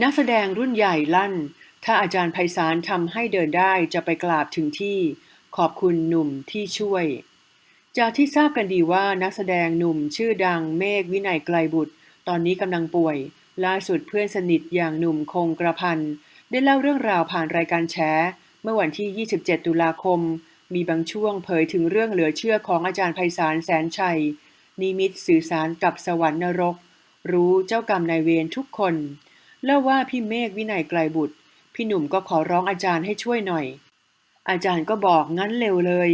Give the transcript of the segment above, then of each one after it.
นักแสดงรุ่นใหญ่ลั่น ถ้าอาจารย์ไพศาลทำให้เดินได้จะไปกราบถึงที่ ขอบคุณหนุ่มที่ช่วย จากที่ทราบกันดีว่านักแสดงหนุ่มชื่อดังเมฆวินัยไกลบุตร ตอนนี้กำลังป่วย ล่าสุดเพื่อนสนิทอย่างหนุ่มคงกระพัน ได้เล่าเรื่องราวผ่านรายการแฉเมื่อวันที่ 27 ตุลาคม มีบางช่วงเผยถึงเรื่องเหลือเชื่อของอาจารย์ไพศาลแสนชัย นิมิตสื่อสารกับสวรรค์นรก รู้เจ้ากรรมนายเวรทุกคน เล่าว่าพี่เมฆวินัยไกลบุตร พี่หนุ่มก็ขอร้องอาจารย์ให้ช่วยหน่อย อาจารย์ก็บอกงั้นเร็วเลย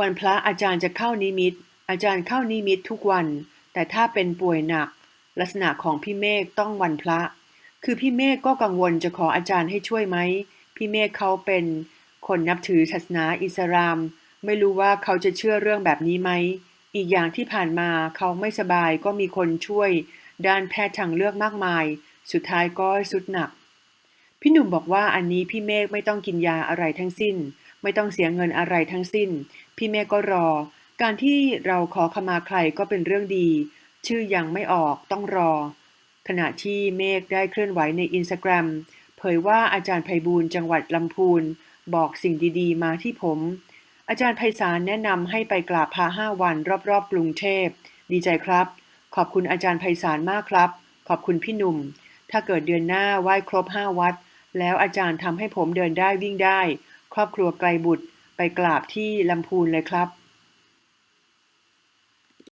วันพระอาจารย์จะเข้านิมิต อาจารย์เข้านิมิตทุกวัน แต่ถ้าเป็นป่วยหนัก ลักษณะของพี่เมฆต้องวันพระ คือพี่เมฆก็กังวลจะขออาจารย์ให้ช่วยไหมพี่เมฆเขาเป็นคนนับถือศาสนาอิสลาม ไม่รู้ว่าเขาจะเชื่อเรื่องแบบนี้ไหม อีกอย่างที่ผ่านมาเขาไม่สบายก็มีคนช่วย ด้านแพทย์ทางเลือกมากมาย สุดท้ายก็สุดหนัก พี่หนุ่มบอกว่าอันนี้พี่เมฆไม่ต้องกินยาอะไรทั้งสิ้น ไม่ต้องเสียเงินอะไรทั้งสิ้น พี่เมฆก็รอ การที่เราขอขมาใครก็เป็นเรื่องดี ชื่อยังไม่ออกต้องรอ ขณะที่เมฆได้เคลื่อนไหวในอินสตาแกรมเผยว่าอาจารย์ไพบูลจังหวัดลำพูนบอกสิ่งดีๆ มาที่ผม อาจารย์ไพศาลแนะนำให้ไปกราบพระห้าวันรอบๆกรุงเทพ ดีใจครับ ขอบคุณอาจารย์ไพศาลมากครับ ขอบคุณพี่หนุ่ม ถ้าเกิดเดือนหน้าไหว้ครบห้าวัด แล้วอาจารย์ทำให้ผมเดินได้วิ่งได้ ครอบครัวไกลบุตรไปกราบที่ลำพูนเลยครับ